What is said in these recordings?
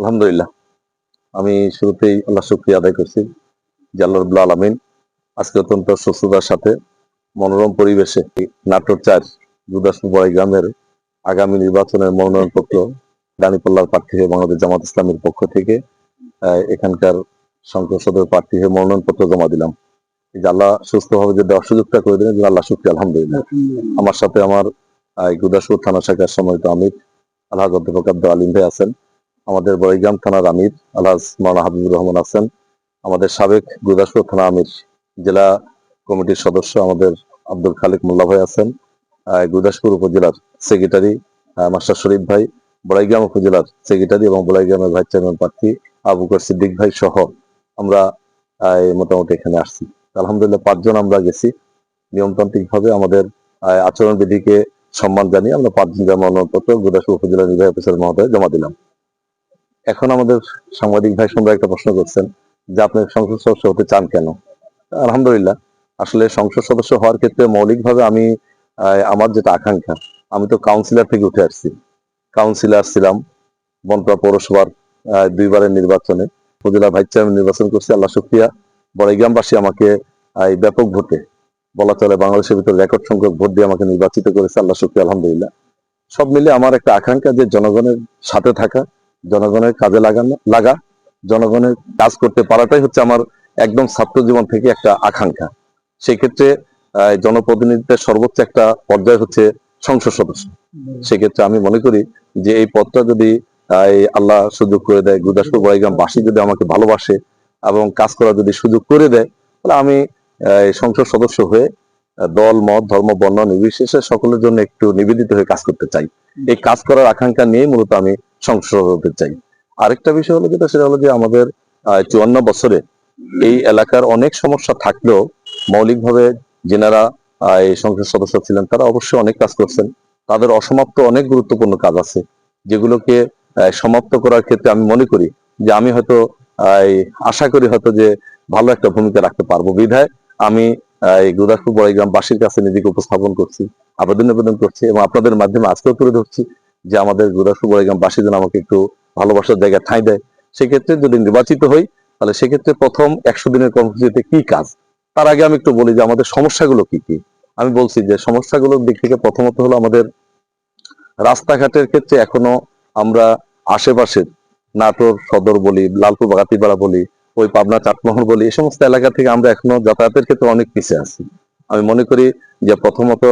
আলহামদুলিল্লাহ। আমি শুরুতেই আল্লাহ শুক্রিয়া আদায় করছি যে আল্লাহ রবুল্লা আলমিন আজকে অত্যন্ত সুস্থতার সাথে মনোরম পরিবেশে নাটোর চার বড়াই গ্রামের আগামী নির্বাচনের মনোনয়নপত্র দানিপল্লার প্রার্থী হয়ে বাংলাদেশ জামাত ইসলামের পক্ষ থেকে এখানকার সংসদ সদস্য প্রার্থী হয়ে মনোনয়নপত্র জমা দিলাম। যে আল্লাহ সুস্থভাবে যে দেওয়ার সুযোগটা করে দিলেন আল্লাহ শুক্রিয়া, আলহামদুলিল্লাহ। আমার সাথে আমার গুদাসপুর থানা শাখার সম্মানিত আমির আল্লাহ অধ্যাপক আব্দুল আলিম ভাই আছেন। আমাদের বড়িগ্রাম থানার আমির আলহাজ মাওলানা হাবিবুর রহমান আছেন। আমাদের সাবেক গুরদাসপুর থানা আমির জেলা কমিটির সদস্য আমাদের আব্দুল খালিক মোল্লা ভাই আছেন গুরদাসপুর উপজেলার সেক্রেটারি মাস্টার শরীফ ভাই বড়াইগ্রাম উপজেলার সেক্রেটারি এবং বড়াইগ্রামের ভাইস চেয়ারম্যান প্রার্থী আবু বকর সিদ্দিক ভাই সহ আমরা মোটামুটি এখানে আসছি। আলহামদুলিল্লাহ পাঁচজন আমরা গেছি। নিয়মতান্ত্রিক ভাবে আমাদের আহ, আচরণ বিধিকে সম্মান জানিয়ে আমরা পাঁচজন জমা গুরদাসপুর উপজেলা নির্বাহী অফিসার মহোদয় জমা দিলাম। এখন আমাদের সাংবাদিক ভাই সুন্দর একটা প্রশ্ন করছেন যে আপনি সংসদ সদস্য হতে চান কেন? আলহামদুলিল্লাহ, আসলে সংসদ সদস্য হওয়ার ক্ষেত্রে মৌলিকভাবে আমি আমার যেটা আকাঙ্ক্ষা, আমি তো কাউন্সিলর থেকে উঠে আসছি। কাউন্সিলর ছিলাম বনপাড়া পৌরসভার দুইবারের নির্বাচনে। উপজেলা ভাইস চেয়ারম্যান নির্বাচন করছি, আল্লাহ শুক্রিয়া। বড়াইগ্রামবাসী আমাকে এই ব্যাপক ভোটে বলা চলে বাংলাদেশের ভিতরে রেকর্ড সংখ্যক ভোট দিয়ে আমাকে নির্বাচিত করেছে, আল্লাহ শুক্রিয়া, আলহামদুলিল্লাহ। সব মিলে আমার একটা আকাঙ্ক্ষা যে জনগণের সাথে থাকা জনগণের কাজে লাগানো লাগা, জনগণের কাজ করতে পারাটাই হচ্ছে আমার একদম ছাত্র জীবন থেকে একটা আকাঙ্ক্ষা। সেই ক্ষেত্রে জনপ্রতিনিধিত্বের সর্বোচ্চ একটা পর্যায় হচ্ছে সংসদ সদস্য। সেক্ষেত্রে আমি মনে করি যে এই পদটা যদি আল্লাহ সুযোগ করে দেয় গুরদাসপুর বড়াইগ্রাম বাসী যদি আমাকে ভালোবাসে এবং কাজ করার যদি সুযোগ করে দেয়, তাহলে আমি সংসদ সদস্য হয়ে দল, মত, ধর্ম, বর্ণ নির্বিশেষে সকলের জন্য একটু নিবেদিত হয়ে কাজ করতে চাই। এই কাজ করার আকাঙ্ক্ষা নিয়ে মূলত আমি হতে চাই। আরেকটা বিষয় হলো যেটা, সেটা হলো যে আমাদের চুয়ান্ন বছরে এই এলাকার অনেক সমস্যা থাকলেও মৌলিকভাবে যেনারা এই সংসদ সদস্য ছিলেন, তারা অবশ্যই অনেক কাজ করছেন। তাদের অসমাপ্ত অনেক গুরুত্বপূর্ণ কাজ আছে, যেগুলোকে সমাপ্ত করার ক্ষেত্রে আমি মনে করি যে আমি হয়তো আশা করি হয়তো যে ভালো একটা ভূমিকা রাখতে পারব। বিধায় আমি এই গুরদাসপুর বড়াইগ্রামবাসীর কাছে নিজেকে উপস্থাপন করছি, আবেদন নিবেদন করছি এবং আপনাদের মাধ্যমে আজকেও তুলে ধরছি। যে আমাদের গুরদাসপুর বড়াইগ্রামবাসী যেন আমাকে একটু ভালোবাসার জায়গা ঠাঁই দেয়, সেক্ষেত্রে যদি নির্বাচিত হই, তাহলে সেক্ষেত্রে প্রথম একশো দিনের কর্মসূচিতে কি কাজ? তার আগে আমি একটু বলি যে আমাদের সমস্যাগুলো কি কি? আমি বলছি যে সমস্যাগুলোর দিক থেকে প্রথমত হলো আমাদের রাস্তাঘাটের ক্ষেত্রে এখনও আমরা আশেপাশের নাটোর সদর বলি, লালপুর বাগাতিপাড়া বলি, ওই পাবনা চাটমোহর বলি এই সমস্ত এলাকা থেকে আমরা এখনও যাতায়াতের ক্ষেত্রে অনেক পিছিয়ে আছি। আমি মনে করি যে প্রথমত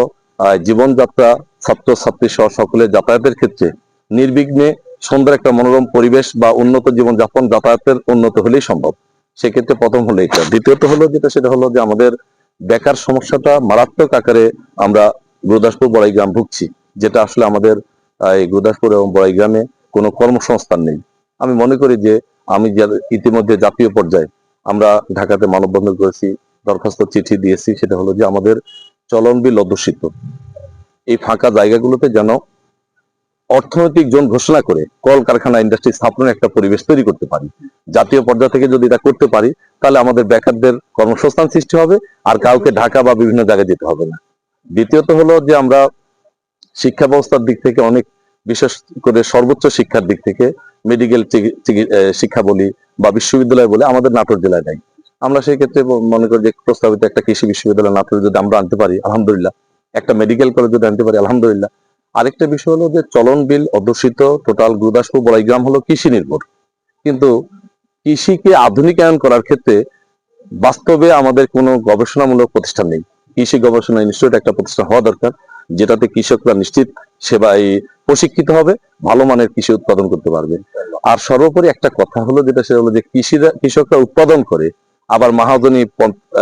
জীবনযাত্রা ছাত্র ছাত্রী সহ সকলের যাতায়াতের ক্ষেত্রে নির্বিঘ্নে সুন্দর একটা মনোরম পরিবেশ বা উন্নত জীবনযাপন যাতায়াতের উন্নত হলেই সম্ভব। সেক্ষেত্রে প্রথম হলো এটা। দ্বিতীয়ত হলো যেটা, সেটা হলো যে আমাদের বেকার সমস্যাটা মারাত্মক আকারে আমরা গুরুদাসপুর বড়াইগ্রাম ভুগছি, যেটা আসলে আমাদের এই গুরুদাসপুর এবং বড়াইগ্রামে কোনো কর্মসংস্থান নেই। আমি মনে করি যে আমি ইতিমধ্যে জাতীয় পর্যায়ে আমরা ঢাকাতে মানববন্ধন করেছি, দরখাস্ত চিঠি দিয়েছি, সেটা হলো যে আমাদের চলনবিল অধ্যুষিত। এই ফাঁকা জায়গাগুলোতে যেন অর্থনৈতিক জোন ঘোষণা করে কলকারখানা ইন্ডাস্ট্রি স্থাপনের একটা পরিবেশ তৈরি করতে পারি। জাতীয় পর্যায় থেকে যদি এটা করতে পারি, তাহলে আমাদের বেকারদের কর্মসংস্থান সৃষ্টি হবে, আর কাউকে ঢাকা বা বিভিন্ন জায়গায় যেতে হবে না। দ্বিতীয়ত হলো যে আমরা শিক্ষা ব্যবস্থার দিক থেকে অনেক, বিশেষ করে সর্বোচ্চ শিক্ষার দিক থেকে মেডিকেল শিক্ষা বলি বা বিশ্ববিদ্যালয় বলে আমাদের নাটোর জেলায় নাই। আমরা সেই ক্ষেত্রে মনে করি যে প্রস্তাবিত একটা কৃষি বিশ্ববিদ্যালয় নাটোরে যদি আমরা আনতে পারি, আলহামদুলিল্লাহ। একটা মেডিকেল কলেজ যদি আনতে পারি, আলহামদুলিল্লাহ। আরেকটা বিষয় হলো যে চলন বিল অধ্যুষিত টোটাল গুরুদাসপুর বড়াইগ্রাম হলো কৃষি নির্ভর। কিন্তু কৃষিকে আধুনিকায়ন করার ক্ষেত্রে বাস্তবে আমাদের কোনো গবেষণামূলক প্রতিষ্ঠান নেই। কৃষি গবেষণা ইনস্টিটিউট একটা প্রতিষ্ঠান হওয়া দরকার, যেটাতে কৃষকরা নিশ্চিত সেবায় প্রশিক্ষিত হবে, ভালো মানের কৃষি উৎপাদন করতে পারবে। আর সর্বোপরি একটা কথা হলো যেটা, সেটা হলো যে কৃষিরা কৃষকরা উৎপাদন করে আবার মাহাজনী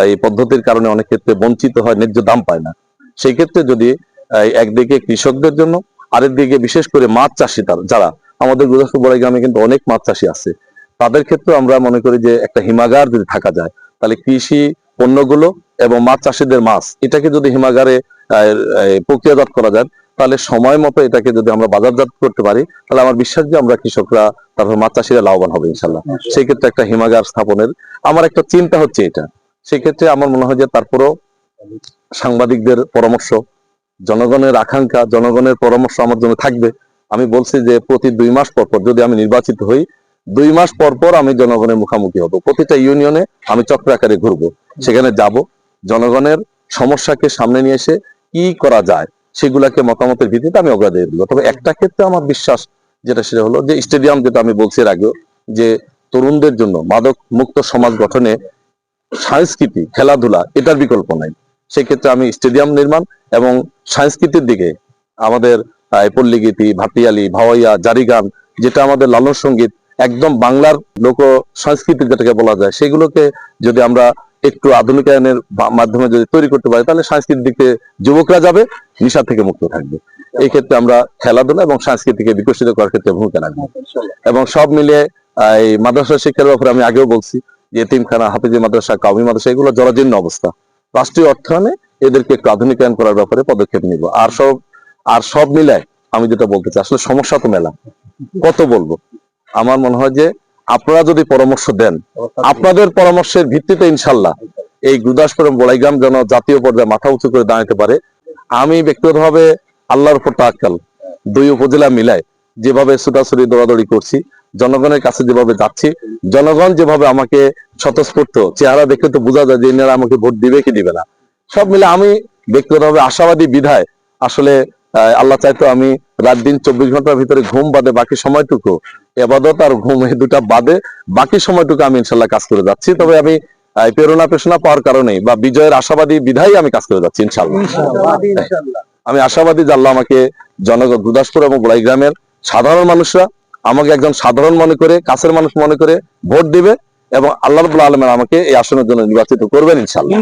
এই পদ্ধতির কারণে অনেক ক্ষেত্রে বঞ্চিত হয়, ন্যায্য দাম পায় না। সেই ক্ষেত্রে যদি একদিকে কৃষকদের জন্য, আরেকদিকে বিশেষ করে মাছ চাষি তার, যারা, আমাদের গুরুদাসপুর বড়াই গ্রামে কিন্তু অনেক মাছ চাষি আছে। তাদের ক্ষেত্রে আমরা মনে করি যে একটা হিমাগার যদি থাকা যায়, তাহলে কৃষি পণ্যগুলো এবং মাছ চাষিদের মাছ, এটাকে যদি হিমাগারে প্রক্রিয়াজাত করা যায় তাহলে সময় মতো এটাকে যদি আমরা বাজারজাত করতে পারি তাহলে আমার বিশ্বাস যে আমরা কৃষকরা তারপর মাছ চাষিরা লাভবান হবে ইনশাল্লাহ। সেই ক্ষেত্রে একটা হিমাগার স্থাপনের আমার একটা চিন্তা হচ্ছে এটা। সেই ক্ষেত্রে আমার মনে হয় যে তারপরও সাংবাদিকদের পরামর্শ জনগণের আকাঙ্ক্ষা জনগণের পরামর্শ আমার জন্য থাকবে। আমি বলছি যে প্রতি দুই মাস পর পর যদি আমি নির্বাচিত হই দুই মাস পর পর আমি জনগণের মুখোমুখি হব। প্রতিটা ইউনিয়নে আমি চক্র আকারে ঘুরবো। সেখানে যাব। জনগণের সমস্যাকে সামনে নিয়ে এসে কি করা যায় সেগুলাকে মতামতের ভিত্তিতে আমি অগ্রাধিকার দিব। তবে একটা ক্ষেত্রে আমার বিশ্বাস যেটা, সেটা হলো যে স্টেডিয়াম যেটা আমি বলছি এর আগেও, যে তরুণদের জন্য মাদক মুক্ত সমাজ গঠনে সংস্কৃতি খেলাধুলা এটার বিকল্প নাই। সেক্ষেত্রে আমি স্টেডিয়াম নির্মাণ এবং সংস্কৃতির দিকে আমাদের পল্লীগীতি ভাটিয়ালি, ভাওয়াইয়া, জারিগান, যেটা আমাদের লালন সংগীত, একদম বাংলার লোক সংস্কৃতি যেটাকে বলা যায়, সেগুলোকে যদি আমরা একটু আধুনিকায়নের মাধ্যমে যদি তৈরি করতে পারি, তাহলে সাংস্কৃতিক দিকে যুবকরা যাবে, নিশা থেকে মুক্ত থাকবে। এই ক্ষেত্রে আমরা খেলাধুলা এবং সংস্কৃতিকে বিকশিত করার ক্ষেত্রে ভূমিকা রাখব। এবং সব মিলিয়ে এই মাদ্রাসা শিক্ষার ব্যাপারে আমি আগেও বলছি যে এতিমখানা হাফিজি মাদ্রাসা, কাউমি মাদ্রাসা, এগুলো জরাজীর্ণ অবস্থা। রাষ্ট্রীয় অর্থায়নে এদেরকে একটু আধুনিকায়ন করার ব্যাপারে পদক্ষেপ নিব। আর সব আর সব মিলায় আমি যেটা বলতে চাই, আসলে সমস্যা তো মেলা। কত বলব? আমার মনে হয় যে আপনারা যদি পরামর্শ দেন আপনাদের পরামর্শের ভিত্তিতে ইনশাল্লাহ এই গুরদাসপুর এবং বড়াইগ্রাম যেন জাতীয় পর্যায়ে মাথা উঁচু করে দাঁড়াতে পারে। আমি ব্যক্তিগতভাবে আল্লাহর উপর তাক্কাল দুই উপজেলা মিলায় যেভাবে ছুটাছুটি দৌড়াদৌড়ি করছি জনগণের কাছে যেভাবে যাচ্ছি জনগণ যেভাবে আমাকে স্বতঃস্ফূর্ত চেহারা দেখে তো বোঝা যায় যে এনারা আমাকে ভোট দিবে কি দিবে না। সব মিলে আমি ব্যক্তিগতভাবে আশাবাদী বিধায় আসলে আল্লাহ চাইতো আমি রাত দিন চব্বিশ ঘণ্টার ভিতরে ঘুম বাদে বাকি সময়টুকু এবাদত আর ঘুম এই দুটা বাদে বাকি সময়টুকু আমি ইনশাল্লাহ কাজ করে যাচ্ছি। তবে আমি প্রেরণা পেশনা পাওয়ার কারণে বা বিজয়ের আশাবাদী বিধায় আমি কাজ করে যাচ্ছি ইনশাল্লাহ। আমি আশাবাদী আল্লাহ আমাকে জনগণ গুরদাসপুর এবং গোড়াই গ্রামের সাধারণ মানুষরা আমাকে একজন সাধারণ মনে করে কাছের মানুষ মনে করে ভোট দিবে এবং আল্লাহ আলমের আমাকে এই আসনের জন্য নির্বাচিত করবেন ইনশাল্লাহ।